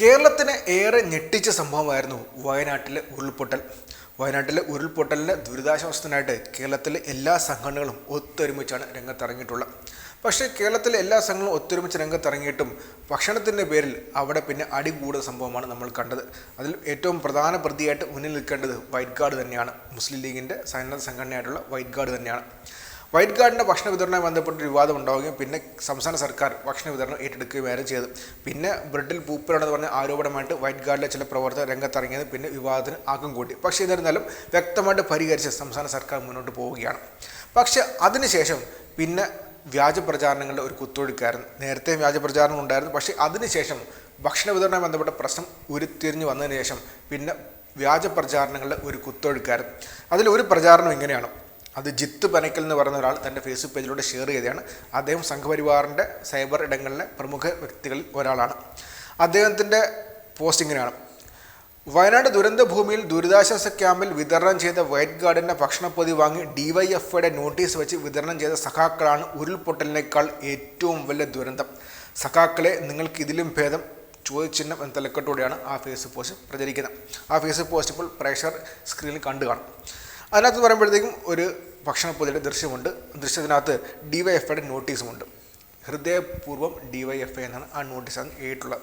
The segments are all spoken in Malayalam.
കേരളത്തിന് ഏറെ ഞെട്ടിച്ച സംഭവമായിരുന്നു വയനാട്ടിലെ ഉരുൾപൊട്ടൽ. വയനാട്ടിലെ ഉരുൾപൊട്ടലിന് ദുരിതാശ്വാസത്തിനായിട്ട് കേരളത്തിലെ എല്ലാ സംഘടനകളും ഒത്തൊരുമിച്ചാണ് രംഗത്തിറങ്ങിയിട്ടുള്ളത്. പക്ഷേ കേരളത്തിലെ എല്ലാ സംഘങ്ങളും ഒത്തൊരുമിച്ച് രംഗത്തിറങ്ങിയിട്ടും ഭക്ഷണത്തിന്റെ പേരിൽ അവിടെ പിന്നെ അടി കൂടുന്ന സംഭവമാണ് നമ്മൾ കണ്ടത്. അതിൽ ഏറ്റവും പ്രധാന പ്രതിയായിട്ട് മുന്നിൽ നിൽക്കേണ്ടത് വൈറ്റ് ഗാർഡ് തന്നെയാണ്. മുസ്ലിം ലീഗിന്റെ സന്നദ്ധ സംഘടനയായിട്ടുള്ള വൈറ്റ് ഗാർഡ് തന്നെയാണ്. വൈറ്റ് ഗാർഡിന്റെ ഭക്ഷണ വിതരണവുമായി ബന്ധപ്പെട്ട് വിവാദം ഉണ്ടാവുകയും പിന്നെ സംസ്ഥാന സർക്കാർ ഭക്ഷണ വിതരണം ഏറ്റെടുക്കുകയും ചെയ്തു പിന്നെ ബ്രെഡിൽ പൂപ്പലുണ്ടെന്ന് പറഞ്ഞ ആരോപണമായിട്ട് വൈറ്റ് ഗാർഡിലെ ചില പ്രവർത്തകർ രംഗത്തിറങ്ങിയത് പിന്നെ വിവാദത്തിന് ആക്കം കൂട്ടി. പക്ഷേ എന്നിരുന്നാലും വ്യക്തമായിട്ട് പരിഹരിച്ച് സംസ്ഥാന സർക്കാർ മുന്നോട്ട് പോവുകയാണ്. പക്ഷേ അതിനുശേഷം പിന്നെ വ്യാജ പ്രചാരണങ്ങളുടെ ഒരു കുത്തൊഴുക്കായിരുന്നു. നേരത്തെ വ്യാജ പ്രചാരണം ഉണ്ടായിരുന്നു. പക്ഷേ അതിനുശേഷം ഭക്ഷണ വിതരണവുമായി ബന്ധപ്പെട്ട പ്രശ്നം ഉരുത്തിരിഞ്ഞു വന്നതിന് ശേഷം പിന്നെ വ്യാജ പ്രചാരണങ്ങളുടെ ഒരു കുത്തൊഴുക്കായിരുന്നു. അതിലൊരു പ്രചാരണം ഇങ്ങനെയാണ്. അത് ജിത്ത് പനക്കൽ എന്ന് പറയുന്ന ഒരാൾ തന്റെ ഫേസ്ബുക്ക് പേജിലൂടെ ഷെയർ ചെയ്തതാണ്. അദ്ദേഹം സംഘപരിവാറിന്റെ സൈബർ ഇടങ്ങളിലെ പ്രമുഖ വ്യക്തികളിൽ ഒരാളാണ്. അദ്ദേഹത്തിന്റെ പോസ്റ്റ് ഇങ്ങനെയാണ് വയനാട് ദുരന്ത ഭൂമിയിൽ ദുരിതാശ്വാസ ക്യാമ്പിൽ വിതരണം ചെയ്ത വൈറ്റ് ഗാർഡിന്റെ ഭക്ഷണപ്പൊതി വാങ്ങി ഡിവൈഎഫ്ഐയുടെ നോട്ടീസ് വെച്ച് വിതരണം ചെയ്ത സഖാക്കളാണ് ഉരുൾപൊട്ടലിനേക്കാൾ ഏറ്റവും വലിയ ദുരന്തം. സഖാക്കളെ നിങ്ങൾക്ക് ഇതിലും ഭേദം ചോദിച്ചിഹ്നം എന്ന തലക്കെട്ടോടെയാണ് ആ ഫേസ്ബുക്ക് പോസ്റ്റ് പ്രചരിക്കുന്നത്. ആ ഫേസ്ബുക്ക് പോസ്റ്റ് ഇപ്പോൾ പ്രേക്ഷകർ സ്ക്രീനിൽ കണ്ടു കാണും. അതിനകത്ത് പറയുമ്പോഴത്തേക്കും ഒരു ഭക്ഷണപ്പൊതിയുടെ ദൃശ്യമുണ്ട്. ദൃശ്യത്തിനകത്ത് ഡി വൈ എഫ് ഐയുടെ നോട്ടീസുമുണ്ട്. ഹൃദയപൂർവം ഡി വൈ എഫ് ഐ എന്നാണ് ആ നോട്ടീസ് അന്ന് എഴുതിയിട്ടുള്ളത്.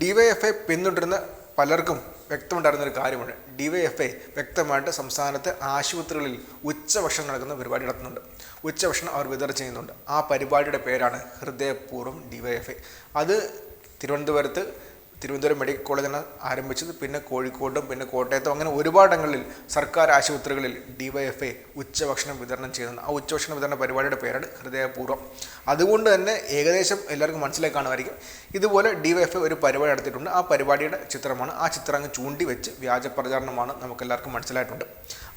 ഡി വൈ എഫ് ഐ പിന്തുടരുന്ന പലർക്കും വ്യക്തമുണ്ടായിരുന്ന ഒരു കാര്യമാണ് ഡി വൈ എഫ് ഐ വ്യക്തമായിട്ട് സംസ്ഥാനത്തെ ആശുപത്രികളിൽ ഉച്ചഭക്ഷണം നടക്കുന്ന പരിപാടി നടത്തുന്നുണ്ട്. ഉച്ചഭക്ഷണം അവർ വിതരണം ചെയ്യുന്നുണ്ട്. ആ പരിപാടിയുടെ പേരാണ് ഹൃദയപൂർവം ഡി വൈ എഫ് ഐ അത് തിരുവനന്തപുരത്ത് തിരുവനന്തപുരം മെഡിക്കൽ കോളേജാണ് ആരംഭിച്ചത്. പിന്നെ കോഴിക്കോട്ടും പിന്നെ കോട്ടയത്തും അങ്ങനെ ഒരുപാടങ്ങളിൽ സർക്കാർ ആശുപത്രികളിൽ ഡിവൈഎഫ്ഐ ഉച്ചഭക്ഷണം വിതരണം ചെയ്യുന്നുണ്ട് ആ ഉച്ചഭക്ഷണ വിതരണ പരിപാടിയുടെ പേരാണ് ഹൃദയപൂർവം അതുകൊണ്ട് തന്നെ ഏകദേശം എല്ലാവർക്കും മനസ്സിലായി കാണുമായിരിക്കും. ഇതുപോലെ ഡിവൈഎഫ്ഐ ഒരു പരിപാടി നടത്തിയിട്ടുണ്ട്. ആ പരിപാടിയുടെ ചിത്രമാണ്. ആ ചിത്രം അങ്ങ് ചൂണ്ടി വെച്ച് വ്യാജ പ്രചാരണമാണ് നമുക്കെല്ലാവർക്കും മനസ്സിലായിട്ടുണ്ട്.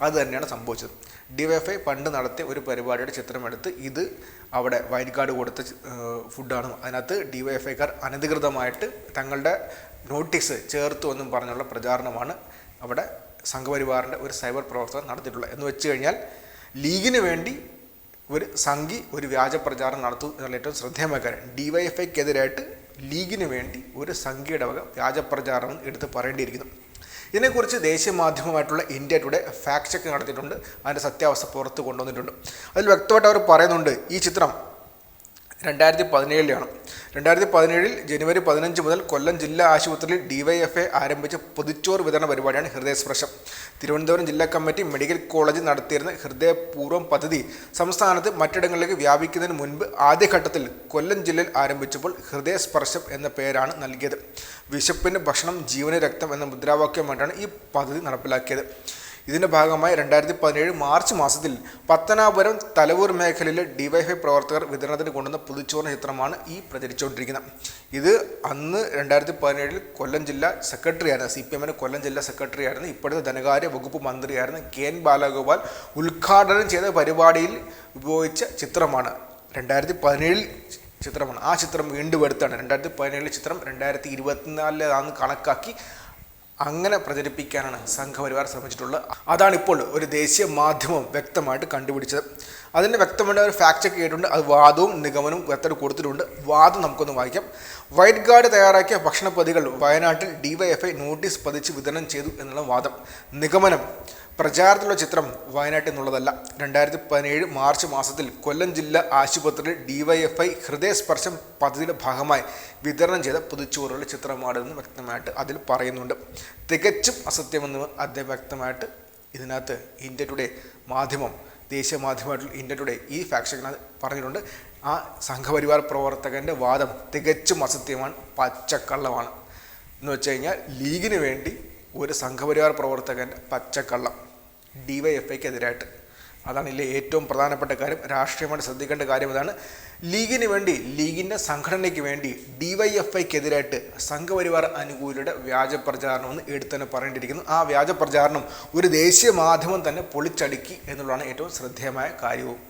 അത് തന്നെയാണ് സംഭവിച്ചത്. ഡിവൈഎഫ്ഐ പണ്ട് നടത്തിയ ഒരു പരിപാടിയുടെ ചിത്രമെടുത്ത് ഇത് അവിടെ വൈറ്റ് കാർഡ് കൊടുത്ത ഫുഡാണ്. അതിനകത്ത് ഡിവൈഎഫ്ഐക്കാർ അനധികൃതമായിട്ട് തങ്ങളുടെ നോട്ടീസ് ചേർത്തു എന്നും പറഞ്ഞുള്ള പ്രചാരണമാണ് അവിടെ സംഘപരിവാറിന്റെ ഒരു സൈബർ പ്രവർത്തനം നടത്തിയിട്ടുള്ളത്. എന്ന് വെച്ച് കഴിഞ്ഞാൽ ലീഗിന് വേണ്ടി ഒരു സംഘി ഒരു വ്യാജ പ്രചാരണം നടത്തും എന്നുള്ള ഏറ്റവും ശ്രദ്ധേയമായ കാര്യം. ഡിവൈഎഫ്ഐക്കെതിരായിട്ട് ലീഗിന് വേണ്ടി ഒരു സംഘിയുടെ വക വ്യാജ പ്രചാരണം എടുത്ത് പറയേണ്ടിയിരിക്കുന്നു. ഇതിനെക്കുറിച്ച് ദേശീയ മാധ്യമമായിട്ടുള്ള ഇന്ത്യ ടുഡേ ഫാക്ട് ചെക്ക് നടത്തിയിട്ടുണ്ട്. അതിന്റെ സത്യാവസ്ഥ പുറത്ത് കൊണ്ടുവന്നിട്ടുണ്ട്. അതിൽ വ്യക്തമായിട്ട് അവർ പറയുന്നുണ്ട് ഈ ചിത്രം രണ്ടായിരത്തി പതിനേഴിലാണ്. രണ്ടായിരത്തി പതിനേഴിൽ ജനുവരി പതിനഞ്ച് മുതൽ കൊല്ലം ജില്ലാ ആശുപത്രിയിൽ ഡിവൈഎഫ്എ ആരംഭിച്ച പൊതിച്ചോറ് വിതരണ പരിപാടിയാണ് ഹൃദയസ്പർശം. തിരുവനന്തപുരം ജില്ലാ കമ്മിറ്റി മെഡിക്കൽ കോളേജ് നടത്തിയിരുന്ന ഹൃദയപൂർവം പദ്ധതി സംസ്ഥാനത്ത് മറ്റിടങ്ങളിലേക്ക് വ്യാപിക്കുന്നതിന് മുൻപ് ആദ്യഘട്ടത്തിൽ കൊല്ലം ജില്ലയിൽ ആരംഭിച്ചപ്പോൾ ഹൃദയസ്പർശം എന്ന പേരാണ് നൽകിയത്. വിശപ്പിന് ഭക്ഷണം ജീവന് രക്തം എന്ന മുദ്രാവാക്യമായിട്ടാണ് ഈ പദ്ധതി നടപ്പിലാക്കിയത്. ഇതിന്റെ ഭാഗമായി രണ്ടായിരത്തി പതിനേഴ് മാർച്ച് മാസത്തിൽ പത്തനാപുരം തലവൂർ മേഖലയിലെ ഡിവൈഫൈ പ്രവർത്തകർ വിതരണത്തിന് കൊണ്ടുവന്ന പുതുച്ചോറിന് ചിത്രമാണ് ഈ പ്രചരിച്ചുകൊണ്ടിരിക്കുന്നത്. ഇത് അന്ന് രണ്ടായിരത്തി പതിനേഴിൽ കൊല്ലം ജില്ലാ സെക്രട്ടറി ആയിരുന്നു സി പി എമ്മിന്റെ കൊല്ലം ജില്ലാ സെക്രട്ടറി ആയിരുന്നു ഇപ്പോഴത്തെ ധനകാര്യ വകുപ്പ് മന്ത്രിയായിരുന്നു കെ എൻ ബാലഗോപാൽ. ഉദ്ഘാടനം ചെയ്ത പരിപാടിയിൽ ഉപയോഗിച്ച ചിത്രമാണ്. രണ്ടായിരത്തി പതിനേഴിൽ ചിത്രമാണ്. ആ ചിത്രം വീണ്ടും എടുത്താണ്. രണ്ടായിരത്തി പതിനേഴിലെ ചിത്രം രണ്ടായിരത്തി ഇരുപത്തിനാലിലേതാണെന്ന് കണക്കാക്കി അങ്ങനെ പ്രചരിപ്പിക്കാനാണ് സംഘപരിവാർ ശ്രമിച്ചിട്ടുള്ളത്. അതാണ് ഇപ്പോൾ ഒരു ദേശീയ മാധ്യമം വ്യക്തമായിട്ട് കണ്ടുപിടിച്ചത്. അതിന്റെ വ്യക്തമായ ഒരു ഫാക്ട് ചെക്ക് ചെയ്തിട്ടുണ്ട്. അത് വാദവും നിഗമനവും വ്യക്തത കൊടുത്തിട്ടുണ്ട്. വാദം നമുക്കൊന്ന് വായിക്കാം. വൈറ്റ് ഗാർഡ് തയ്യാറാക്കിയ ഭക്ഷണപ്പതികൾ വയനാട്ടിൽ ഡിവൈഎഫ്ഐ നോട്ടീസ് പതിച്ച് വിതരണം ചെയ്തു എന്നുള്ള വാദം. നിഗമനം. പ്രചാരത്തിലുള്ള ചിത്രം വയനാട്ടിൽ നിന്നുള്ളതല്ല. രണ്ടായിരത്തി പതിനേഴ് മാർച്ച് മാസത്തിൽ കൊല്ലം ജില്ലാ ആശുപത്രിയിൽ ഡിവൈഎഫ്ഐ ഹൃദയസ്പർശം പദ്ധതിയുടെ ഭാഗമായി വിതരണം ചെയ്ത പുതുച്ചോറുകളുടെ ചിത്രമാണെന്ന് വ്യക്തമായിട്ട് അതിൽ പറയുന്നുണ്ട്. തികച്ചും അസത്യമെന്ന് അദ്ദേഹം വ്യക്തമായിട്ട് ഇതിനകത്ത് ഇന്ത്യ ടുഡേ മാധ്യമം ദേശീയ മാധ്യമമായിട്ടുള്ള ഇന്ത്യ ടുഡേ ഈ ഫാക്ഷനകത്ത് പറഞ്ഞിട്ടുണ്ട്. ആ സംഘപരിവാർ പ്രവർത്തകന്റെ വാദം തികച്ചും അസത്യമാണ് പച്ചക്കള്ളമാണ്. എന്ന് വെച്ച് കഴിഞ്ഞാൽ ലീഗിന് വേണ്ടി ഒരു സംഘപരിവാർ പ്രവർത്തകന്റെ പച്ചക്കള്ളം ഡി വൈ എഫ് ഐക്കെതിരായിട്ട് അതാണ് ഇതിലെ ഏറ്റവും പ്രധാനപ്പെട്ട കാര്യം. രാഷ്ട്രീയമായിട്ട് ശ്രദ്ധിക്കേണ്ട കാര്യം അതാണ് ലീഗിന് വേണ്ടി ലീഗിന്റെ സംഘടനയ്ക്ക് വേണ്ടി ഡി വൈ എഫ് ഐക്കെതിരായിട്ട് സംഘപരിവാർ അനുകൂലിയുടെ വ്യാജ പ്രചാരണം എന്ന് എടുത്തു തന്നെ പറയേണ്ടിയിരിക്കുന്നു. ആ വ്യാജ പ്രചാരണം ഒരു ദേശീയ മാധ്യമം തന്നെ പൊളിച്ചടുക്കി എന്നുള്ളതാണ് ഏറ്റവും ശ്രദ്ധേയമായ കാര്യവും.